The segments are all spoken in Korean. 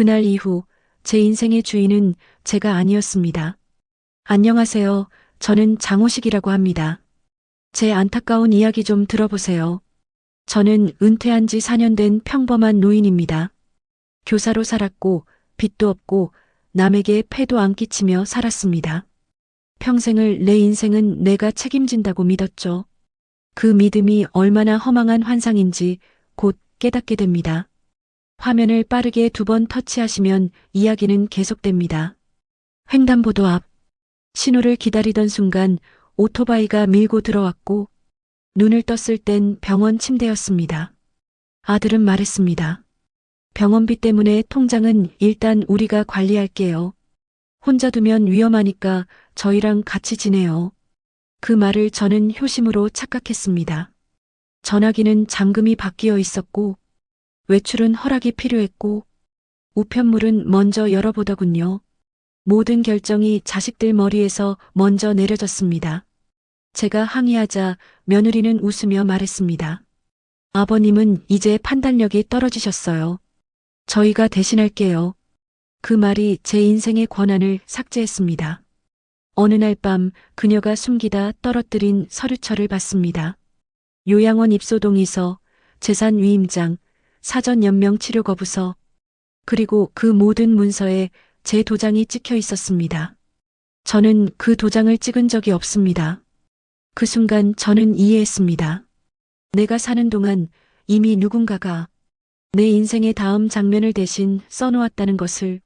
그날 이후 제 인생의 주인은 제가 아니었습니다. 안녕하세요. 저는 장호식이라고 합니다. 제 안타까운 이야기 좀 들어보세요. 저는 은퇴한 지 4년 된 평범한 노인입니다. 교사로 살았고 빚도 없고 남에게 패도 안 끼치며 살았습니다. 평생을 내 인생은 내가 책임진다고 믿었죠. 그 믿음이 얼마나 허망한 환상인지 곧 깨닫게 됩니다. 화면을 빠르게 두 번 터치하시면 이야기는 계속됩니다. 횡단보도 앞 신호를 기다리던 순간 오토바이가 밀고 들어왔고 눈을 떴을 땐 병원 침대였습니다. 아들은 말했습니다. 병원비 때문에 통장은 일단 우리가 관리할게요. 혼자 두면 위험하니까 저희랑 같이 지내요. 그 말을 저는 효심으로 착각했습니다. 전화기는 잠금이 바뀌어 있었고 외출은 허락이 필요했고 우편물은 먼저 열어보더군요. 모든 결정이 자식들 머리에서 먼저 내려졌습니다. 제가 항의하자 며느리는 웃으며 말했습니다. 아버님은 이제 판단력이 떨어지셨어요. 저희가 대신할게요. 그 말이 제 인생의 권한을 삭제했습니다. 어느 날 밤 그녀가 숨기다 떨어뜨린 서류철을 봤습니다. 요양원 입소동의서, 재산 위임장, 사전 연명 치료 거부서, 그리고 그 모든 문서에 제 도장이 찍혀 있었습니다. 저는 그 도장을 찍은 적이 없습니다. 그 순간 저는 이해했습니다. 내가 사는 동안 이미 누군가가 내 인생의 다음 장면을 대신 써놓았다는 것을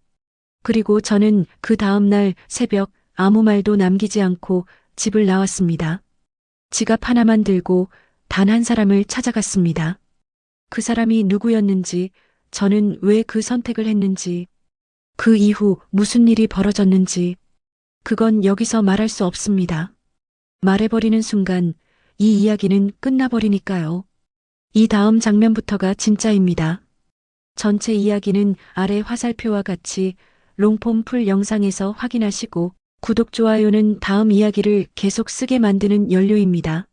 그리고 저는 그 다음 날 새벽 아무 말도 남기지 않고 집을 나왔습니다. 지갑 하나만 들고 단 한 사람을 찾아갔습니다. 그 사람이 누구였는지, 저는 왜 그 선택을 했는지, 그 이후 무슨 일이 벌어졌는지, 그건 여기서 말할 수 없습니다. 말해버리는 순간 이 이야기는 끝나버리니까요. 이 다음 장면부터가 진짜입니다. 전체 이야기는 아래 화살표와 같이 롱폼 풀 영상에서 확인하시고 구독, 좋아요는 다음 이야기를 계속 쓰게 만드는 연료입니다.